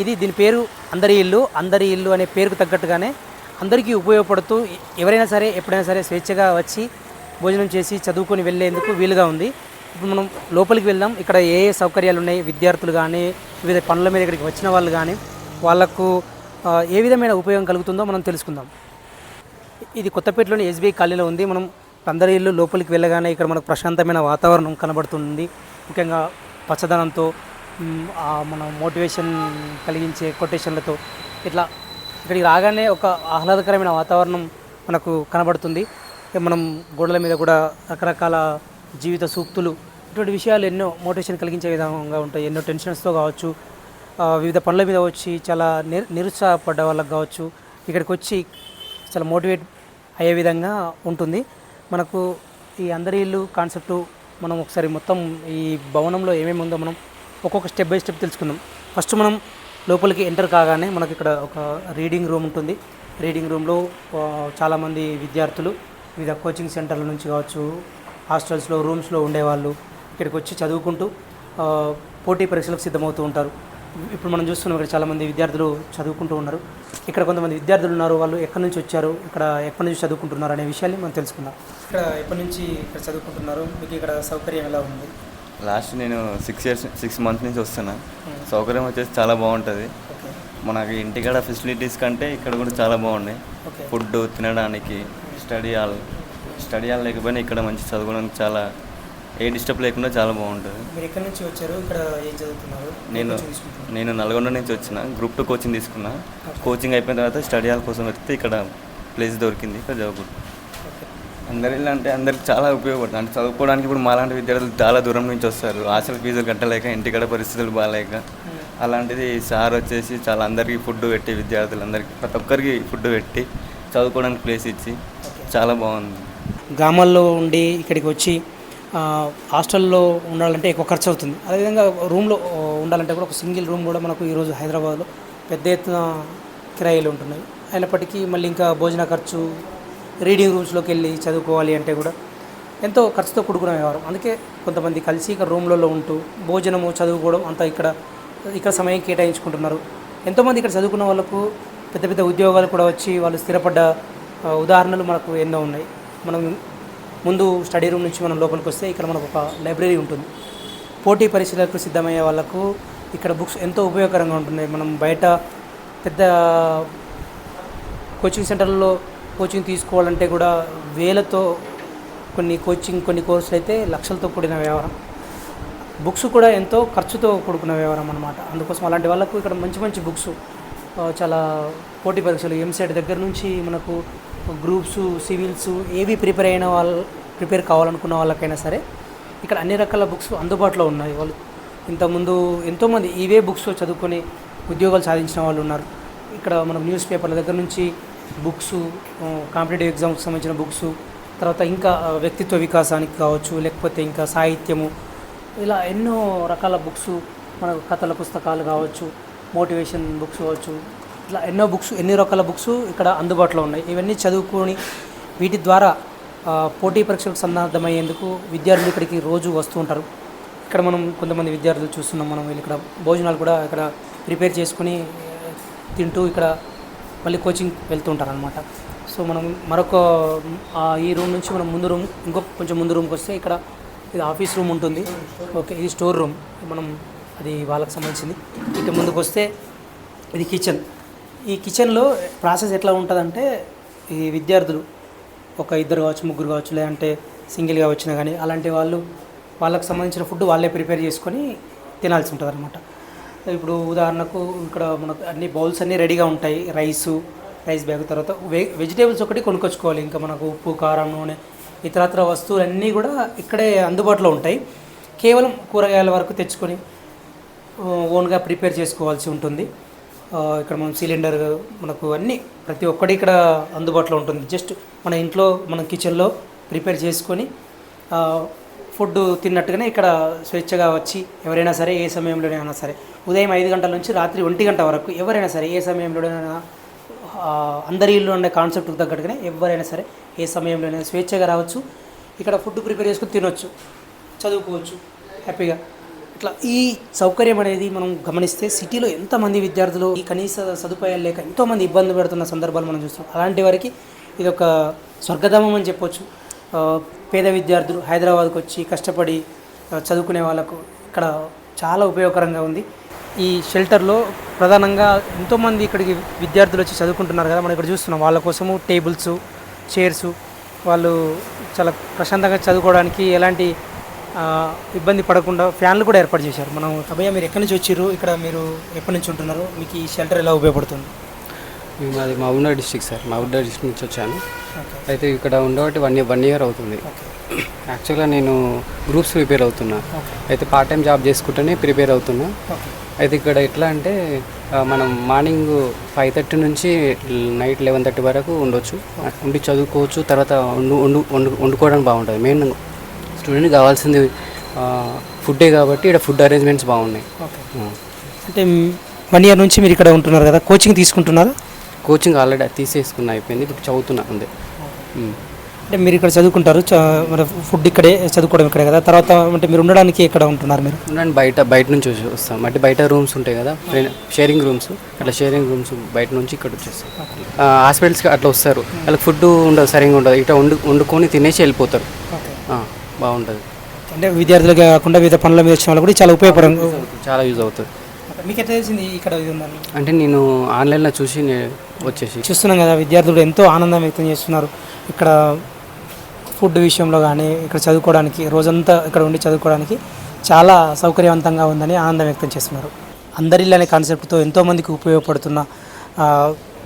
ఇది దీని పేరు అందరి ఇల్లు అందరి ఇల్లు అనే పేరుకు తగ్గట్టుగానే అందరికీ ఉపయోగపడుతూ ఎవరైనా సరే ఎప్పుడైనా సరే స్వేచ్ఛగా వచ్చి భోజనం చేసి చదువుకొని వెళ్ళేందుకు వీలుగా ఉంది. ఇప్పుడు మనం లోపలికి వెళ్దాం. ఇక్కడ ఏ ఏ సౌకర్యాలు ఉన్నాయి విద్యార్థులు కానీ వివిధ పనుల మీద ఇక్కడికి వచ్చిన వాళ్ళు కానీ వాళ్ళకు ఏ విధమైన ఉపయోగం కలుగుతుందో మనం తెలుసుకుందాం. ఇది కొత్తపేటలోని ఎస్బీఐ కాలనీలో ఉంది. మనం అందరి ఇల్లు లోపలికి వెళ్ళగానే ఇక్కడ మనకు ప్రశాంతమైన వాతావరణం కనబడుతుంది. ముఖ్యంగా పచ్చదనంతో మన మోటివేషన్ కలిగించే కొటేషన్లతో ఇట్లా ఇక్కడికి రాగానే ఒక ఆహ్లాదకరమైన వాతావరణం మనకు కనబడుతుంది. మనం గోడల మీద కూడా రకరకాల జీవిత సూక్తులు ఇటువంటి విషయాలు ఎన్నో మోటివేషన్ కలిగించే విధంగా ఉంటాయి. ఎన్నో టెన్షన్స్తో కావచ్చు వివిధ పనుల మీద వచ్చి చాలా నిర్ నిరుత్సాహపడ్డ వాళ్ళకి కావచ్చు ఇక్కడికి వచ్చి చాలా మోటివేట్ అయ్యే విధంగా ఉంటుంది. మనకు ఈ అందరి ఇల్లు కాన్సెప్టు మనం ఒకసారి మొత్తం ఈ భవనంలో ఏమేమి ఉందో మనం ఒక్కొక్క స్టెప్ బై స్టెప్ తెలుసుకుందాం. ఫస్ట్ మనం లోపలికి ఎంటర్ కాగానే మనకి ఇక్కడ ఒక రీడింగ్ రూమ్ ఉంటుంది. రీడింగ్ రూమ్లో చాలామంది విద్యార్థులు వివిధ కోచింగ్ సెంటర్ల నుంచి కావచ్చు హాస్టల్స్లో రూమ్స్లో ఉండేవాళ్ళు ఇక్కడికి వచ్చి చదువుకుంటూ పోటీ పరీక్షలకు సిద్ధమవుతూ ఉంటారు. ఇప్పుడు మనం చూస్తున్నాం ఇక్కడ చాలామంది విద్యార్థులు చదువుకుంటూ ఉన్నారు. ఇక్కడ కొంతమంది విద్యార్థులు ఉన్నారు. వాళ్ళు ఎక్కడి నుంచి వచ్చారు? ఇక్కడ ఎక్కడి నుంచి చదువుకుంటున్నారు అనే విషయాన్ని మనం తెలుసుకుందాం. ఇక్కడ ఎప్పటి నుంచి ఇక్కడ చదువుకుంటున్నారు? మీకు ఇక్కడ సౌకర్యం ఎలా ఉంది? లాస్ట్ నేను సిక్స్ ఇయర్స్ సిక్స్ మంత్స్ నుంచి వస్తున్నా. సౌకర్యం వచ్చేసి చాలా బాగుంటుంది. మనకి ఇంటికాడ ఫెసిలిటీస్ కంటే ఇక్కడ కూడా చాలా బాగున్నాయి ఫుడ్ తినడానికి స్టడీ హాల్ స్టడీ హాల్ లేకపోయినా ఇక్కడ మంచి చదువుకోవడానికి చాలా ఏ డిస్టర్బ్ లేకుండా చాలా బాగుంటుంది. మీరు ఎక్కడి నుంచి వచ్చారు? ఇక్కడ ఏం చదువుతున్నారు? నేను. నేను నల్గొండ నుంచి వచ్చిన గ్రూప్ టూ కోచింగ్ తీసుకున్నా. కోచింగ్ అయిపోయిన తర్వాత స్టడీ హాల్ కోసం వెళ్తే ఇక్కడ ప్లేస్ దొరికింది. ఇక్కడ చదువుకుంటున్నాను అందరి ఇల్లు అంటే అందరికి చాలా ఉపయోగపడుతుంది. అంటే చదువుకోవడానికి ఇప్పుడు మాలాంటి విద్యార్థులు చాలా దూరం నుంచి వస్తారు. హాస్టల్ ఫీజులు కట్టలేక ఇంటికాడ పరిస్థితులు బాగాలేక అలాంటిది సార్ వచ్చేసి చాలా అందరికీ ఫుడ్ పెట్టి విద్యార్థులందరికీ ప్రతి ఒక్కరికి ఫుడ్ పెట్టి చదువుకోవడానికి ప్లేస్ ఇచ్చి చాలా బాగుంది. గ్రామాల్లో ఉండి ఇక్కడికి వచ్చి ఆ, హాస్టల్లో ఉండాలంటే ఎక్కువ ఖర్చు అవుతుంది. అదేవిధంగా రూమ్లో ఉండాలంటే కూడా ఒక సింగిల్ రూమ్ కూడా మనకు ఈరోజు హైదరాబాద్లో పెద్ద ఎత్తున కిరాయిలు ఉంటున్నాయి. అయినప్పటికీ మళ్ళీ ఇంకా భోజన ఖర్చు రీడింగ్ రూమ్స్లోకి వెళ్ళి చదువుకోవాలి అంటే కూడా ఎంతో ఖర్చుతో కూడుకున్న వ్యవహారం. అందుకే కొంతమంది కలిసి ఇక్కడ రూమ్లలో ఉంటూ భోజనము చదువుకోవడం అంతా ఇక్కడ ఇక్కడ సమయం కేటాయించుకుంటున్నారు. ఎంతోమంది ఇక్కడ చదువుకున్న వాళ్ళకు పెద్ద పెద్ద ఉద్యోగాలు కూడా వచ్చి వాళ్ళు స్థిరపడ్డ ఉదాహరణలు మనకు ఎన్నో ఉన్నాయి. మనం ముందు స్టడీ రూమ్ నుంచి మనం లోపలికి వస్తే ఇక్కడ మనకు ఒక లైబ్రరీ ఉంటుంది. పోటీ పరీక్షలకు సిద్ధమయ్యే వాళ్ళకు ఇక్కడ బుక్స్ ఎంతో ఉపయోగకరంగా ఉంటుంది మనం బయట పెద్ద కోచింగ్ సెంటర్లలో కోచింగ్ తీసుకోవాలంటే కూడా వేలతో కొన్ని కోచింగ్ కొన్ని కోర్సులు అయితే లక్షలతో కూడిన వ్యవహారం. బుక్స్ కూడా ఎంతో ఖర్చుతో కూడుకున్న వ్యవహారం అనమాట అందుకోసం అలాంటి వాళ్ళకు ఇక్కడ మంచి మంచి బుక్స్ చాలా పోటీ పరీక్షలు ఎంసెట్ దగ్గర నుంచి మనకు గ్రూప్స్ సివిల్స్ ఏవి ప్రిపేర్ అయిన వాళ్ళు ప్రిపేర్ కావాలనుకున్న వాళ్ళకైనా సరే ఇక్కడ అన్ని రకాల బుక్స్ అందుబాటులో ఉన్నాయి. వాళ్ళు ఇంతకుముందు ఎంతోమంది ఇవే బుక్స్ చదువుకొని ఉద్యోగాలు సాధించిన వాళ్ళు ఉన్నారు. ఇక్కడ మనం న్యూస్ పేపర్ల దగ్గర నుంచి బుక్స్ కాంపిటేటివ్ ఎగ్జామ్కి సంబంధించిన బుక్స్ తర్వాత ఇంకా వ్యక్తిత్వ వికాసానికి కావచ్చు లేకపోతే ఇంకా సాహిత్యము ఇలా ఎన్నో రకాల బుక్స్ మనకు కథల పుస్తకాలు కావచ్చు మోటివేషన్ బుక్స్ కావచ్చు ఇట్లా ఎన్నో బుక్స్ ఎన్ని రకాల బుక్స్ ఇక్కడ అందుబాటులో ఉన్నాయి. ఇవన్నీ చదువుకొని వీటి ద్వారా పోటీ పరీక్షలకు సన్నద్ధమయ్యేందుకు విద్యార్థులు ఇక్కడికి రోజు వస్తూ ఉంటారు. ఇక్కడ మనం కొంతమంది విద్యార్థులు చూస్తున్నాం మనం వీళ్ళు ఇక్కడ భోజనాలు కూడా ఇక్కడ ప్రిపేర్ చేసుకుని తింటూ ఇక్కడ మళ్ళీ కోచింగ్ వెళ్తుంటారు అనమాట సో మనం మరొక ఈ రూమ్ నుంచి మనం ముందు రూమ్ ఇంకొక కొంచెం ముందు రూమ్కి వస్తే ఇక్కడ ఇది ఆఫీస్ రూమ్ ఉంటుంది. ఓకే ఇది స్టోర్ రూమ్. మనం అది వాళ్ళకి సంబంధించింది. ఇటు ముందుకు వస్తే ఇది కిచెన్. ఈ కిచెన్లో ప్రాసెస్ ఎట్లా ఉంటుందంటే ఈ విద్యార్థులు ఒక ఇద్దరు కావచ్చు ముగ్గురు కావచ్చు లేదంటే సింగిల్గా వచ్చినా కానీ అలాంటి వాళ్ళు వాళ్ళకి సంబంధించిన ఫుడ్ వాళ్ళే ప్రిపేర్ చేసుకొని తినాల్సి ఉంటుంది అనమాట ఇప్పుడు ఉదాహరణకు ఇక్కడ మనకు అన్ని బౌల్స్ అన్నీ రెడీగా ఉంటాయి. రైసు రైస్ బ్యాగ్ తర్వాత వె వెజిటేబుల్స్ ఒకటి కొనుక్కొచ్చుకోవాలి. ఇంకా మనకు ఉప్పు కారం నూనె ఇతరత్ర వస్తువులన్నీ కూడా ఇక్కడే అందుబాటులో ఉంటాయి. కేవలం కూరగాయల వరకు తెచ్చుకొని ఓన్గా ప్రిపేర్ చేసుకోవాల్సి ఉంటుంది. ఇక్కడ మనం సిలిండర్ మనకు అన్నీ ప్రతి ఒక్కటి ఇక్కడ అందుబాటులో ఉంటుంది. జస్ట్ మన ఇంట్లో మన కిచెన్లో ప్రిపేర్ చేసుకొని ఫుడ్ తిన్నట్టుగానే ఇక్కడ స్వేచ్ఛగా వచ్చి ఎవరైనా సరే ఏ సమయంలోనైనా సరే ఉదయం ఐదు గంటల నుంచి రాత్రి ఒంటి గంట వరకు ఎవరైనా సరే ఏ సమయంలోనైనా అందరి ఇల్లు ఉండే కాన్సెప్ట్కి తగ్గట్టుగానే ఎవరైనా సరే ఏ సమయంలోనైనా స్వేచ్ఛగా రావచ్చు. ఇక్కడ ఫుడ్ ప్రిపేర్ చేసుకుని తినొచ్చు చదువుకోవచ్చు హ్యాపీగా. ఇట్లా ఈ సౌకర్యం అనేది మనం గమనిస్తే సిటీలో ఎంతమంది విద్యార్థులు ఈ కనీస సదుపాయాలు లేక ఎంతోమంది ఇబ్బంది పెడుతున్న సందర్భాలు మనం చూస్తాం అలాంటి వారికి ఇది ఒక స్వర్గధామం అని చెప్పొచ్చు. పేద విద్యార్థులు హైదరాబాద్కు వచ్చి కష్టపడి చదువుకునే వాళ్ళకు ఇక్కడ చాలా ఉపయోగకరంగా ఉంది. ఈ షెల్టర్లో ప్రధానంగా ఎంతోమంది ఇక్కడికి విద్యార్థులు వచ్చి చదువుకుంటున్నారు కదా మనం ఇక్కడ చూస్తున్నాం. వాళ్ళ కోసము టేబుల్స్ చైర్స్ వాళ్ళు చాలా ప్రశాంతంగా చదువుకోవడానికి ఎలాంటి ఇబ్బంది పడకుండా ఫ్యాన్లు కూడా ఏర్పాటు చేశారు. మనం అభయ మీరు ఎక్కడి నుంచి వచ్చారు ఇక్కడ మీరు ఎప్పటి నుంచి ఉంటున్నారు? మీకు ఈ షెల్టర్ ఎలా ఉపయోగపడుతుంది? మాది Mahabubnagar district sir Mahabubnagar district నుంచి వచ్చాను. అయితే ఇక్కడ ఉండబట్టి వన్ ఇయర్ వన్ ఇయర్ అవుతుంది. యాక్చువల్గా నేను గ్రూప్స్ ప్రిపేర్ అవుతున్నా. అయితే పార్ట్ టైం జాబ్ చేసుకుంటూనే ప్రిపేర్ అవుతున్నా. అయితే ఇక్కడ ఎట్లా అంటే మనం మార్నింగ్ ఫైవ్ థర్టీ నుంచి నైట్ లెవెన్ థర్టీ వరకు ఉండొచ్చు. ఉండి చదువుకోవచ్చు. తర్వాత వండు వండు వండు వండుకోవడానికి బాగుంటుంది. మెయిన్ స్టూడెంట్ కావాల్సింది ఫుడ్డే కాబట్టి ఇక్కడ ఫుడ్ అరేంజ్మెంట్స్ బాగున్నాయి. అంటే వన్ ఇయర్ నుంచి మీరు ఇక్కడ ఉంటున్నారు కదా కోచింగ్ తీసుకుంటున్నారు? కోచింగ్ ఆల్రెడీ తీసేసుకున్నా అయిపోయింది. ఇప్పుడు చదువుతున్నా అంతే. అంటే మీరు ఇక్కడ చదువుకుంటారు. ఫుడ్ ఇక్కడే చదువుకోవడం ఇక్కడే కదా. తర్వాత అంటే మీరు ఉండడానికి ఎక్కడ ఉంటున్నారు మీరు? ఉండండి బయట బయట నుంచి వస్తాం. అంటే బయట రూమ్స్ ఉంటాయి కదా. Sharing rooms. అట్లా షేరింగ్ రూమ్స్ బయట నుంచి ఇక్కడ వచ్చేస్తాం. హాస్పిటల్స్కి అట్లా వస్తారు. వాళ్ళకి ఫుడ్ ఉండదు సరిగ్గా ఉండదు. ఇట్లా వండు వండుకొని తినేసి వెళ్ళిపోతారు. బాగుంటుంది. అంటే విద్యార్థులుగా కాకుండా వివిధ పనుల మీద వచ్చిన వాళ్ళు కూడా చాలా ఉపయోగకరంగా చాలా యూజ్ అవుతుంది. మీకు ఎట్లా తెలిసింది ఇక్కడ ఇది ఉందని? అంటే నేను ఆన్లైన్లో చూసి వచ్చేసి. చూస్తున్నాం కదా విద్యార్థులు ఎంతో ఆనందం వ్యక్తం చేస్తున్నారు. ఇక్కడ ఫుడ్ విషయంలో కానీ ఇక్కడ చదువుకోవడానికి రోజంతా ఇక్కడ ఉండి చదువుకోవడానికి చాలా సౌకర్యవంతంగా ఉందని ఆనందం వ్యక్తం చేస్తున్నారు. అందరిల్లు అనే కాన్సెప్ట్తో ఎంతోమందికి ఉపయోగపడుతున్న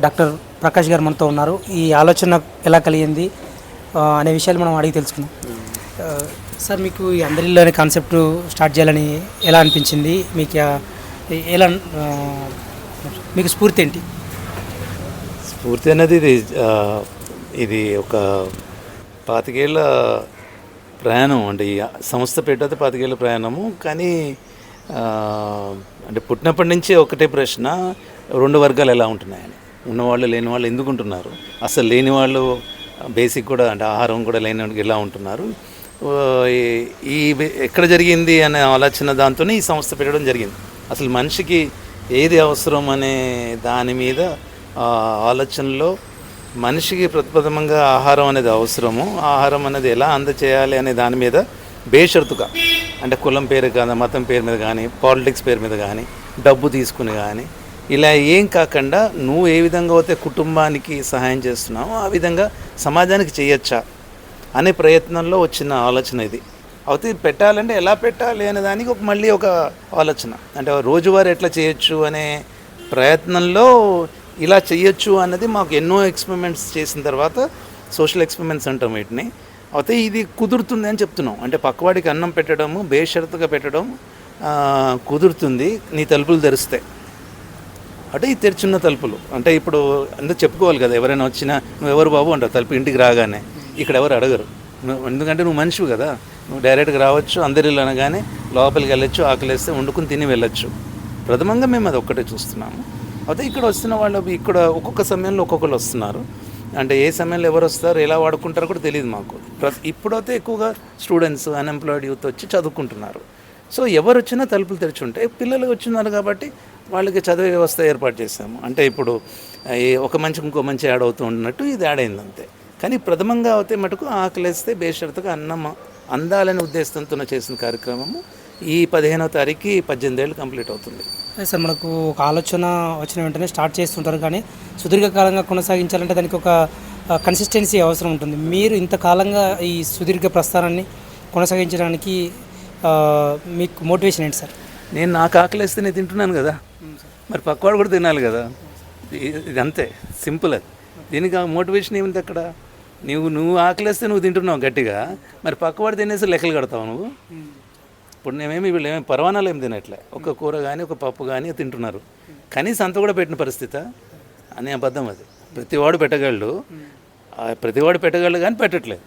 డాక్టర్ ప్రకాష్ గారు మనతో ఉన్నారు. ఈ ఆలోచన ఎలా కలిగింది అనే విషయాలు మనం అడిగి తెలుసుకుందాం. సార్ మీకు ఈ అందరిల్లు అనే కాన్సెప్ట్ స్టార్ట్ చేయాలని ఎలా అనిపించింది? మీకు ఎలా మీకు స్ఫూర్తి ఏంటి? స్ఫూర్తి అనేది ఇది ఇది ఒక పాతికేళ్ళ ప్రయాణం అంటే ఈ సంస్థ పెట్టేది పాతికేళ్ళ ప్రయాణము. కానీ అంటే పుట్టినప్పటి నుంచి ఒకటే ప్రశ్న రెండు వర్గాలు ఎలా ఉంటున్నాయని. ఉన్నవాళ్ళు లేని వాళ్ళు ఎందుకు ఉంటున్నారు? అసలు లేని వాళ్ళు బేసిక్ కూడా అంటే ఆహారం కూడా లేని వాళ్ళకి ఎలా ఉంటున్నారు? ఈ- ఈ ఎక్కడ జరిగింది అనే ఆలోచన దాంతోనే ఈ సంస్థ పెట్టడం జరిగింది. అసలు మనిషికి ఏది అవసరం అనే దాని మీద ఆలోచనలో మనిషికి ప్రతిపదమంగా ఆహారం అనేది అవసరము. ఆహారం అనేది ఎలా అందచేయాలి అనే దాని మీద బేషరతుగా అంటే కులం పేరు కానీ మతం పేరు మీద కానీ పాలిటిక్స్ పేరు మీద కానీ డబ్బు తీసుకుని కానీ ఇలా ఏం కాకుండా నువ్వు ఏ విధంగా అయితే కుటుంబానికి సహాయం చేస్తున్నావో ఆ విధంగా సమాజానికి చేయొచ్చా అనే ప్రయత్నంలో వచ్చిన ఆలోచన ఇది. అయితే పెట్టాలంటే ఎలా పెట్టాలి అనే దానికి ఒక మళ్ళీ ఒక ఆలోచన. అంటే రోజువారీ ఎట్లా చేయొచ్చు అనే ప్రయత్నంలో ఇలా చేయొచ్చు అన్నది మాకు ఎన్నో ఎక్స్పెరిమెంట్స్ చేసిన తర్వాత సోషల్ ఎక్స్పెరిమెంట్స్ అంటాం వీటిని. అయితే ఇది కుదురుతుంది అని చెప్తున్నాం. అంటే పక్కవాడికి అన్నం పెట్టడము బేషరతుగా పెట్టడం కుదురుతుంది. నీ తలుపులు తెరిస్తే. అంటే ఈ తెరిచున్న తలుపులు. అంటే ఇప్పుడు అందరూ చెప్పుకోవాలి కదా ఎవరైనా వచ్చినా నువ్వు ఎవరు బాబు? అంటావు తలుపు ఇంటికి రాగానే. ఇక్కడ ఎవరు అడగరు. ఎందుకంటే నువ్వు మనిషివి కదా. నువ్వు డైరెక్ట్గా రావచ్చు అందరిలో అనగానే లోపలికి వెళ్ళొచ్చు ఆకలిస్తే వండుకుని తిని వెళ్ళొచ్చు. ప్రథమంగా మేము అది ఒక్కటే చూస్తున్నాము. అయితే ఇక్కడ వస్తున్న వాళ్ళు ఇక్కడ ఒక్కొక్క సమయంలో ఒక్కొక్కరు వస్తున్నారు. అంటే ఏ సమయంలో ఎవరు వస్తారు ఎలా వాడుకుంటారో కూడా తెలియదు మాకు. ఇప్పుడైతే ఎక్కువగా స్టూడెంట్స్ అన్ఎంప్లాయిడ్ యూత్ వచ్చి చదువుకుంటున్నారు. సో ఎవరు వచ్చినా తలుపులు తెరిచి ఉంటే పిల్లలు వచ్చినారు కాబట్టి వాళ్ళకి చదివే వ్యవస్థ ఏర్పాటు చేసాము అంటే ఇప్పుడు ఒక మంచి ఇంకో మంచి యాడ్ అవుతూ ఉన్నట్టు ఇది యాడ్ అయింది అంతే. కానీ ప్రథమంగా అయితే మటుకు ఆకలిస్తే బేషరతుగా అన్నం అందాలనే ఉద్దేశంతో చేసిన కార్యక్రమము. ఈ పదిహేనవ తారీఖు పద్దెనిమిది ఏళ్ళు కంప్లీట్ అవుతుంది. అదే సార్ మనకు ఒక ఆలోచన వచ్చిన వెంటనే స్టార్ట్ చేస్తుంటారు కానీ సుదీర్ఘకాలంగా కొనసాగించాలంటే దానికి ఒక కన్సిస్టెన్సీ అవసరం ఉంటుంది. మీరు ఇంతకాలంగా ఈ సుదీర్ఘ ప్రస్థానాన్ని కొనసాగించడానికి మీకు మోటివేషన్ ఏంటి సార్? నేను నాకు ఆకలిస్తే నేను తింటున్నాను కదా. మరి పక్కవాడు కూడా తినాలి కదా. ఇది అంతే సింపుల్ అది. దీనికి మోటివేషన్ ఏమిటి అక్కడ? నువ్వు నువ్వు ఆకలిస్తే నువ్వు తింటున్నావు గట్టిగా. మరి పక్కవాడు తినేసి లెక్కలు కడతావు నువ్వు? ఇప్పుడు నేమేమి వీళ్ళు ఏమేమి పరవానాలు ఏమి తినట్లే. ఒక కూర కానీ ఒక పప్పు కానీ తింటున్నారు. కనీసం అంత కూడా పెట్టిన పరిస్థితి? అనే అబద్ధం అది. ప్రతివాడు పెట్టగలడు. ప్రతివాడు పెట్టగలడు కానీ పెట్టట్లేదు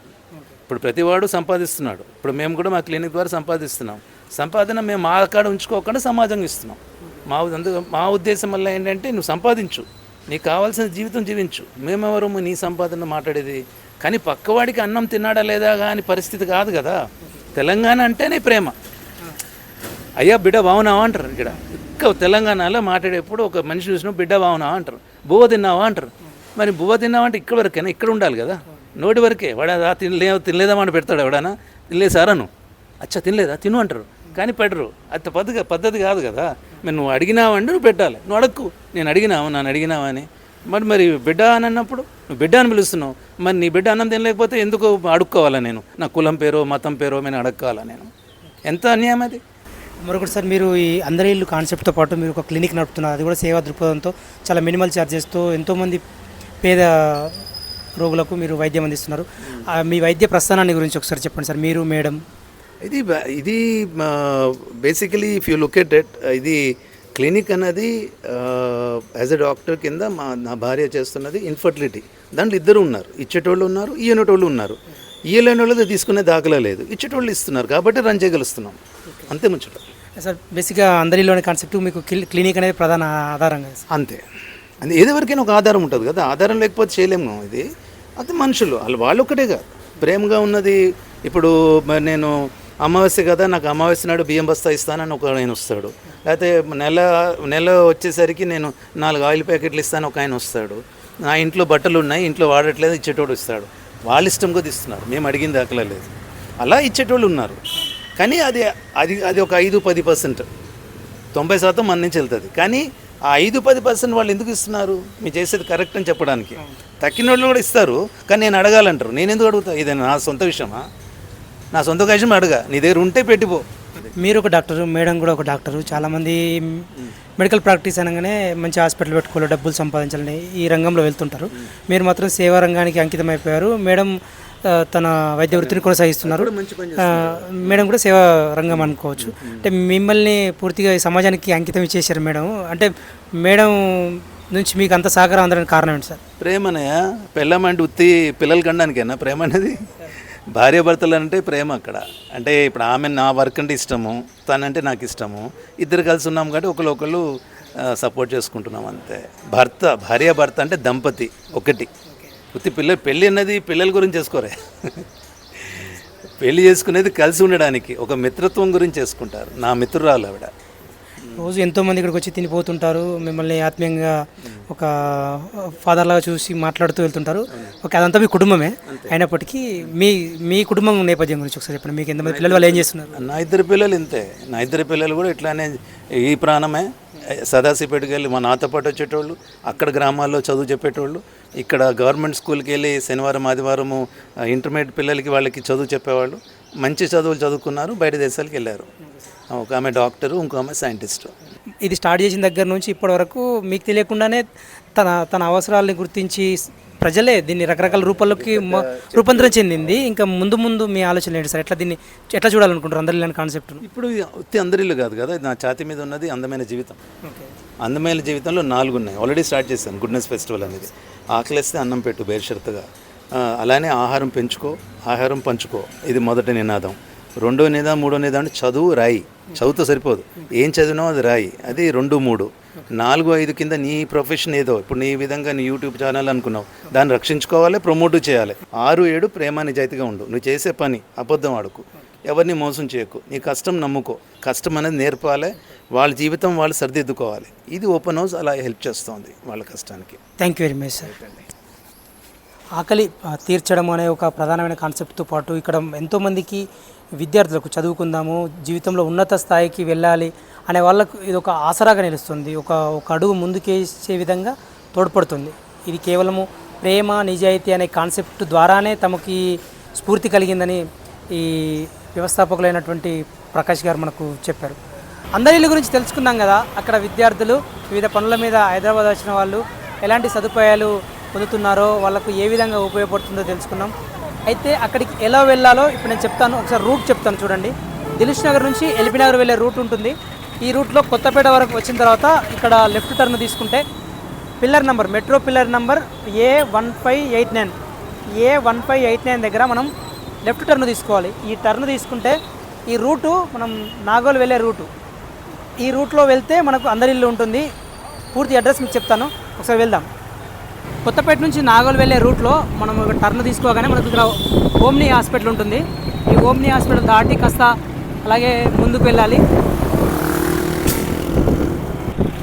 ఇప్పుడు ప్రతివాడు సంపాదిస్తున్నాడు. ఇప్పుడు మేము కూడా మా క్లినిక్ ద్వారా సంపాదిస్తున్నాం. సంపాదన మేము మా కాడ ఉంచుకోకుండా సమాజం ఇస్తున్నాం. మా అందుకు మా ఉద్దేశం వల్ల ఏంటంటే నువ్వు సంపాదించు. నీకు కావాల్సిన జీవితం జీవించు. మేమెవరు నీ సంపాదన మాట్లాడేది? కానీ పక్కవాడికి అన్నం తిన్నాడా లేదా కానీ పరిస్థితి కాదు కదా. తెలంగాణ అంటేనే ప్రేమ. అయ్యా బిడ్డ బాగున్నావా అంటారు ఇక్కడ. ఇంకా తెలంగాణలో మాట్లాడేప్పుడు ఒక మనిషి చూసిన బిడ్డ బాగున్నావా అంటారు. బువ్వ తిన్నావా అంటారు. మరి బువ్వ తిన్నావంటే ఇక్కడ వరకేనా? ఇక్కడ ఉండాలి కదా. నోటి వరకే. వాడు తినలే తినలేదామని పెడతాడు ఎవడన్నా తినలేదు సారను అచ్చా తినలేదా? తిను అంటారు. కానీ పెట్టరు. అది పద్ధతి పద్ధతి కాదు కదా. మరి నువ్వు అడిగినావంటే నువ్వు పెట్టాలి. నువ్వు అడక్కు. నేను అడిగినావు? నన్ను అడిగినావా అని. మరి మరి బిడ్డ అని అన్నప్పుడు నువ్వు బిడ్డ అని పిలుస్తున్నావు. మరి నీ బిడ్డ అన్నం తినలేకపోతే ఎందుకు అడుక్కోవాలా నేను? నా కులం పేరో మతం పేరో నేను అడక్కాలా నేను? ఎంత అన్యాయం అది? మరొకటి సార్ మీరు ఈ అందరి ఇల్లు కాన్సెప్ట్తో పాటు మీరు ఒక క్లినిక్ నడుపుతున్నారు. అది కూడా సేవా దృక్పథంతో చాలా మినిమల్ ఛార్జెస్తో ఎంతోమంది పేద రోగులకు మీరు వైద్యం అందిస్తున్నారు. మీ వైద్య ప్రస్థానాన్ని గురించి ఒకసారి చెప్పండి సార్. మీరు మేడం. ఇది ఇది basically if you look at it ఇది క్లినిక్ అన్నది యాజ్ ఎ డాక్టర్ కింద మా నా భార్య చేస్తున్నది ఇన్ఫర్టిలిటీ దాంట్లో ఇద్దరు ఉన్నారు. ఇచ్చేటోళ్ళు ఉన్నారు ఇయ్యనటోళ్ళు ఉన్నారు. ఇయ్యలేని వాళ్ళు తీసుకునే దాఖలా లేదు. ఇచ్చేటోళ్ళు ఇస్తున్నారు కాబట్టి రన్ చేయగలుస్తున్నాం. అంతే ముచ్చట సార్ బేసిక్గా అందరిలోని కాన్సెప్ట్ మీకు క్లి- క్లినిక్ అనేది ప్రధాన ఆధారంగా అంతే. అది ఏదో వరకైనా ఒక ఆధారం ఉంటుంది కదా. ఆధారం లేకపోతే చేయలేము ఇది. అది మనుషులు. వాళ్ళు వాళ్ళు ఒక్కటే కాదు. ప్రేమగా ఉన్నది. ఇప్పుడు నేను అమావాస్య కదా నాకు అమావాస్య నాడు బియ్యం బస్తా ఇస్తానని ఒక ఆయన వస్తాడు. లేకపోతే నెల నెల వచ్చేసరికి నేను నాలుగు ఆయిల్ ప్యాకెట్లు ఇస్తాను ఒక ఆయన వస్తాడు. నా ఇంట్లో బట్టలు ఉన్నాయి ఇంట్లో వాడట్లేదు ఇచ్చేటోడు ఇస్తాడు వాళ్ళ ఇష్టం కొద్ది ఇస్తున్నారు. మేము అడిగిన దాఖలా లేదు. అలా ఇచ్చేటోళ్ళు ఉన్నారు. కానీ అది అది అది ఒక ఐదు పది పర్సెంట్. తొంభై శాతం మన నుంచి వెళ్తుంది. కానీ ఆ ఐదు పది పర్సెంట్ వాళ్ళు ఎందుకు ఇస్తున్నారు? మీరు చేసేది కరెక్ట్ అని చెప్పడానికి. తక్కిన వాళ్ళు కూడా ఇస్తారు కానీ నేను అడగాలంటారు. నేను ఎందుకు అడుగుతా? ఇది నా సొంత విషయమా? నా సొంత విషయం అడగా నీ దగ్గర ఉంటే పెట్టిపో. మీరు ఒక డాక్టరు మేడం కూడా ఒక డాక్టరు. చాలామంది మెడికల్ ప్రాక్టీస్ అనగానే మంచి హాస్పిటల్ పెట్టుకోవాలి డబ్బులు సంపాదించాలని ఈ రంగంలో వెళ్తుంటారు. మీరు మాత్రం సేవా రంగానికి అంకితం అయిపోయారు మేడం తన వైద్య వృత్తిని కొనసాగిస్తున్నారు. మేడం కూడా సేవా రంగం అనుకోవచ్చు. అంటే మిమ్మల్ని పూర్తిగా ఈ సమాజానికి అంకితం ఇచ్చేసారు మేడం. అంటే మేడం నుంచి మీకు అంత సహకారం అందడానికి కారణం ఏంటి సార్? ప్రేమనయ? పెళ్ళమంటే ఉత్తి పిల్లలు కనడానికేనా ప్రేమ అనేది? భార్యాభర్తలు అంటే ప్రేమ అక్కడ. అంటే ఇప్పుడు ఆమె నా వర్క్ అంటే ఇష్టము తనంటే నాకు ఇష్టము. ఇద్దరు కలిసి ఉన్నాం కాబట్టి ఒకరు ఒకళ్ళు సపోర్ట్ చేసుకుంటున్నాం అంతే. భర్త భార్యాభర్త అంటే దంపతి ఒకటి. ఉత్తి పిల్ల పెళ్ళి అన్నది పిల్లల గురించి చేసుకోరే. పెళ్ళి చేసుకునేది కలిసి ఉండడానికి ఒక మిత్రత్వం గురించి చేసుకుంటారు. నా మిత్రురాలు ఆవిడ. రోజు ఎంతోమంది ఇక్కడికి వచ్చి తినిపోతుంటారు మిమ్మల్ని ఆత్మీయంగా ఒక ఫాదర్ లాగా చూసి మాట్లాడుతూ వెళ్తుంటారు. ఓకే అదంతా మీ కుటుంబమే. అయినప్పటికీ మీ మీ కుటుంబం నేపథ్యం గురించి ఒకసారి చెప్పండి. మీకు ఎంతమంది పిల్లలు వాళ్ళు ఏం చేస్తున్నారు? నా ఇద్దరు పిల్లలు ఇంతే. నా ఇద్దరు పిల్లలు కూడా ఇట్లానే ఈ ప్రాణమే. సదాశివపేటకి వెళ్ళి మా నాతో పాటు వచ్చేటోళ్ళు అక్కడ గ్రామాల్లో చదువు చెప్పేటోళ్ళు ఇక్కడ గవర్నమెంట్ స్కూల్కి వెళ్ళి శనివారం ఆదివారము ఇంటర్మీడియట్ పిల్లలకి వాళ్ళకి చదువు చెప్పేవాళ్ళు. మంచి చదువులు చదువుకున్నారు బయట దేశాలకు వెళ్ళారు. ఒక ఆమె డాక్టరు ఇంకో ఆమె సైంటిస్టు. ఇది స్టార్ట్ చేసిన దగ్గర నుంచి ఇప్పటి వరకు మీకు తెలియకుండానే తన తన అవసరాలని గుర్తించి ప్రజలే దీన్ని రకరకాల రూపాల్లోకి రూపాంతరం చెందింది. ఇంకా ముందు ముందు మీ ఆలోచన ఏంటి సార్? ఎట్లా దీన్ని ఎట్లా చూడాలనుకుంటారు అందరి ఇలాంటి కాన్సెప్ట్ ఇప్పుడు ఉత్తి అందరిల్లు కాదు కదా నా ఛాతి మీద ఉన్నది అందమైన జీవితం. అందమైన జీవితంలో నాలుగు ఉన్నాయి. ఆల్రెడీ స్టార్ట్ చేశాను గుడ్నెస్ ఫెస్టివల్ అనేది. ఆకలిస్తే అన్నం పెట్టు బేషరతుగా ఆ, అలానే ఆహారం పెంచుకో ఆహారం పంచుకో. ఇది మొదటి నినాదం. రెండో నినాదం మూడో నినాదం అంటే చదువు రాయి. చదువుతో సరిపోదు. ఏం చదివినో అది రాయి. అది రెండు మూడు. నాలుగు ఐదు కింద నీ ప్రొఫెషన్ ఏదో ఇప్పుడు నీ విధంగా నీ యూట్యూబ్ ఛానల్ అనుకున్నావు దాన్ని రక్షించుకోవాలి ప్రమోట్ చేయాలి. ఆరు ఏడు ప్రేమ నిజాయితీగా ఉండు. నువ్వు చేసే పని అబద్ధం ఆడుకు. ఎవరిని మోసం చేయకు. నీ కష్టం నమ్ముకో. కష్టం అనేది నేర్పాలి. వాళ్ళ జీవితం వాళ్ళు సరిదిద్దుకోవాలి. ఇది ఓపెన్ హౌస్ అలా హెల్ప్ చేస్తుంది వాళ్ళ కష్టానికి. Thank you very much sir ఆకలి తీర్చడం అనే ఒక ప్రధానమైన కాన్సెప్ట్తో పాటు ఇక్కడ ఎంతోమందికి విద్యార్థులకు చదువుకుందాము జీవితంలో ఉన్నత స్థాయికి వెళ్ళాలి అనే వాళ్ళకు ఇది ఒక ఆసరాగా నిలుస్తుంది. ఒక ఒక అడుగు ముందుకేసే విధంగా తోడ్పడుతుంది. ఇది కేవలము ప్రేమ నిజాయితీ అనే కాన్సెప్ట్ ద్వారానే తమకి స్ఫూర్తి కలిగిందని ఈ వ్యవస్థాపకులైనటువంటి ప్రకాష్ గారు మనకు చెప్పారు. అందరి ఇల్లు గురించి తెలుసుకున్నాం కదా. అక్కడ విద్యార్థులు వివిధ పనుల మీద హైదరాబాద్ వచ్చిన వాళ్ళు ఎలాంటి సదుపాయాలు పొందుతున్నారో వాళ్ళకు ఏ విధంగా ఉపయోగపడుతుందో తెలుసుకున్నాం అయితే అక్కడికి ఎలా వెళ్ళాలో ఇప్పుడు నేను చెప్తాను. ఒకసారి రూట్ చెప్తాను చూడండి. దిలుష్ నగర్ నుంచి ఎల్బీ నగర్ వెళ్ళే రూట్ ఉంటుంది. ఈ రూట్లో కొత్తపేట వరకు వచ్చిన తర్వాత ఇక్కడ లెఫ్ట్ టర్న్ తీసుకుంటే pillar number metro pillar number A one five eight nine A one five eight nine దగ్గర మనం లెఫ్ట్ టర్న్ తీసుకోవాలి. ఈ టర్న్ తీసుకుంటే ఈ రూటు మనం నాగోల్ వెళ్ళే రూటు. ఈ రూట్లో వెళ్తే మనకు అందరిల్లు ఉంటుంది. పూర్తి అడ్రస్ మీకు చెప్తాను. ఒకసారి వెళ్దాం. కొత్తపేట నుంచి నాగోల్ వెళ్ళే రూట్లో మనం ఒక టర్న్ తీసుకోగానే మనకు ఇక్కడ ఓమ్ని హాస్పిటల్ ఉంటుంది. ఈ ఓమ్ని హాస్పిటల్ దాటి కాస్త అలాగే ముందుకు వెళ్ళాలి.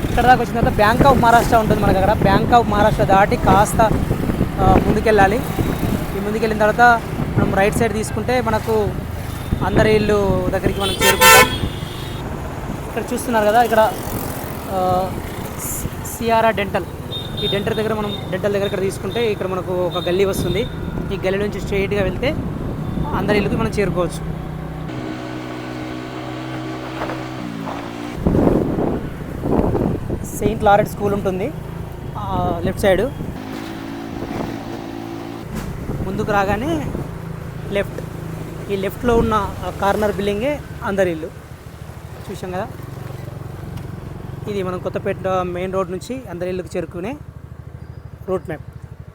ఇక్కడ దాకా వచ్చిన తర్వాత బ్యాంక్ ఆఫ్ మహారాష్ట్ర ఉంటుంది మనకు అక్కడ. బ్యాంక్ ఆఫ్ మహారాష్ట్ర దాటి కాస్త ముందుకెళ్ళాలి. ఈ ముందుకెళ్ళిన తర్వాత మనం రైట్ సైడ్ తీసుకుంటే మనకు అందరి ఇల్లు దగ్గరికి మనం చేరుకుంటాం. ఇక్కడ చూస్తున్నారు కదా ఇక్కడ సిఆర్ఆర్ డెంటల్. ఈ డెంటర్ దగ్గర మనం డెంటల్ దగ్గర ఇక్కడ తీసుకుంటే ఇక్కడ మనకు ఒక గల్లీ వస్తుంది. ఈ గల్లీ నుంచి స్ట్రైట్గా వెళ్తే అందరి ఇల్లుకి మనం చేరుకోవచ్చు. సెయింట్ లారెట్ స్కూల్ ఉంటుంది లెఫ్ట్ సైడ్. ముందుకు రాగానే లెఫ్ట్. ఈ లెఫ్ట్లో ఉన్న కార్నర్ బిల్డింగే అందరి ఇల్లు. చూసాం కదా? ఇది మనం కొత్తపేట మెయిన్ రోడ్ నుంచి అందరి ఇల్లుకి చేరుకునే రూట్ మ్యాప్